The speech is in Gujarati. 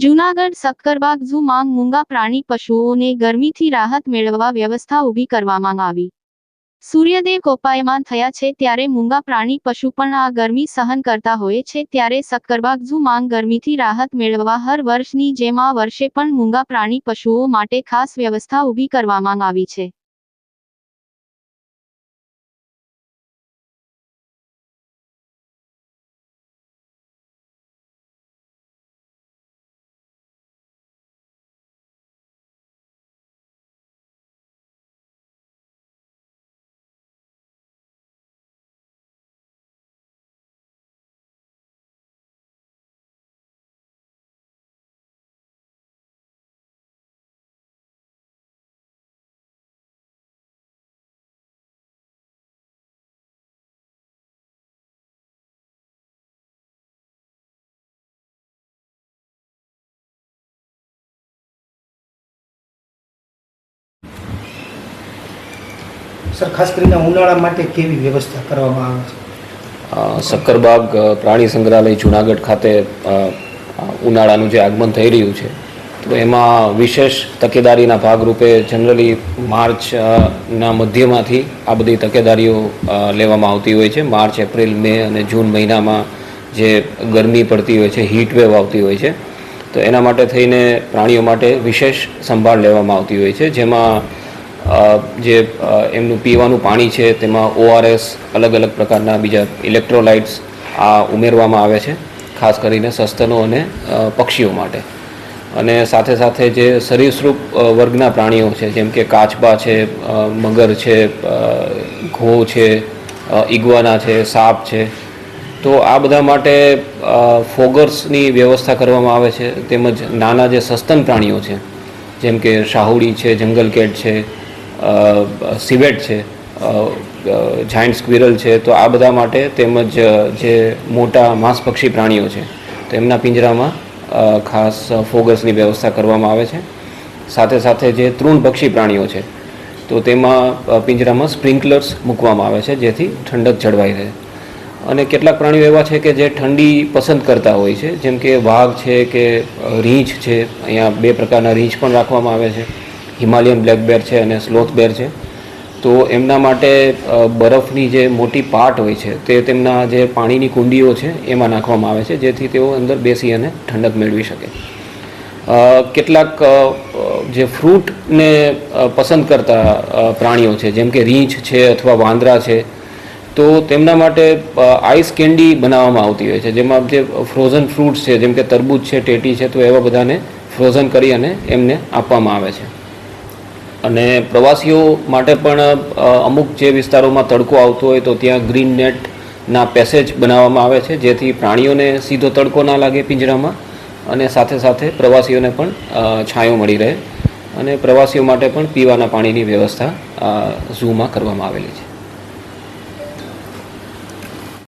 જૂનાગઢ સક્કરબાગ ઝૂ માંગ મૂંગા પ્રાણી પશુઓને ગરમીથી રાહત મેળવવા વ્યવસ્થા ઊભી કરવામાં આવી. સૂર્યદેવ કોપાયમાન થયા છે ત્યારે મૂંગા પ્રાણી પશુ પણ આ ગરમી સહન કરતા હોય છે ત્યારે સક્કરબાગ ઝૂ માંગ ગરમીથી રાહત મેળવવા હર વર્ષની જેમ આ વર્ષે પણ મૂંગા પ્રાણી પશુઓ માટે ખાસ વ્યવસ્થા ઊભી કરવામાં આવી છે. સર, ખાસ કરીને ઉનાળા માટે કેવી વ્યવસ્થા કરવામાં આવે છે? સક્કરબાગ પ્રાણી સંગ્રહાલય, જુનાગઢ ખાતે ઉનાળાનું જે આગમન થઈ રહ્યું છે, તો એમાં વિશેષ તકેદારીના ભાગરૂપે જનરલી માર્ચના મધ્યમાંથી આ બધી તકેદારીઓ લેવામાં આવતી હોય છે. માર્ચ, એપ્રિલ, મે અને જૂન મહિનામાં જે ગરમી પડતી હોય છે હીટવેવ આવતી હોય છે, તો એના માટે થઈને પ્રાણીઓ માટે વિશેષ સંભાળ લેવામાં આવતી હોય છે. જેમાં જે એમનું પીવાનું પાણી છે, તેમાં ઓઆરએસ અલગ અલગ પ્રકારના બીજા ઇલેક્ટ્રોલાઇટ્સ આ ઉમેરવામાં આવે છે, ખાસ કરીને સસ્તનો અને પક્ષીઓ માટે. અને સાથે સાથે જે સરીસૃપ વર્ગના પ્રાણીઓ છે, જેમ કે કાચબા છે મગર છે ઘો છે ઈગવાના છે, સાપ છે, તો આ બધા માટે ફોગર્સની વ્યવસ્થા કરવામાં આવે છે, તેમજ નાના જે સસ્તન પ્રાણીઓ છે, જેમ કે શાહુડી છે જંગલ કેટ છે સિવેટ છે જાયન્ટ સ્ક્વિરલ છે, તો આ બધા માટે તેમજ જે મોટા માંસભક્ષી પ્રાણીઓ છે, તો એમના પિંજરામાં ખાસ ફોગસની વ્યવસ્થા કરવામાં આવે છે. સાથે સાથે જે તૃણભક્ષી પ્રાણીઓ છે, તો તેમાં પિંજરામાં સ્પ્રિંકલર્સ મૂકવામાં આવે છે, જેથી ઠંડક જળવાઈ રહે. અને કેટલાક પ્રાણીઓ એવા છે કે જે ઠંડી પસંદ કરતા હોય છે, જેમ કે વાઘ છે કે રીંછ છે, અહીંયા બે પ્રકારના રીંછ પણ રાખવામાં આવે છે. હિમાલયન બ્લેક બેર છે અને સ્લોથ બેર છે. તો એમના માટે બરફની જે મોટી પાટ હોય છે, તે તેમના જે પાણીની કુંડીઓ છે, એમાં નાખવામાં આવે છે, જેથી તેઓ અંદર બેસી અને ઠંડક મેળવી શકે. કેટલાક જે ફ્રૂટને પસંદ કરતા પ્રાણીઓ છે, જેમ કે રીંછ છે અથવા વાંદરા છે, તો તેમના માટે આઈસ કેન્ડી બનાવવામાં આવતી હોય છે, જેમાં જે ફ્રોઝન ફ્રૂટ્સ છે, જેમ કે તરબૂચ છે, ટેટી છે, તો એવા બધાને ફ્રોઝન કરી અને એમને આપવામાં આવે છે. અને પ્રવાસીઓ માટે પણ અમુક જે વિસ્તારોમાં તડકો આવતો હોય તો ત્યાં ગ્રીન નેટના પેસેજ બનાવવામાં આવે છે, જેથી પ્રાણીઓને સીધો તડકો ના લાગે પિંજરામાં અને સાથે સાથે પ્રવાસીઓને પણ છાંયો મળી રહે અને પ્રવાસીઓ માટે પણ પીવાના પાણીની વ્યવસ્થા ઝૂમાં કરવામાં આવેલી છે.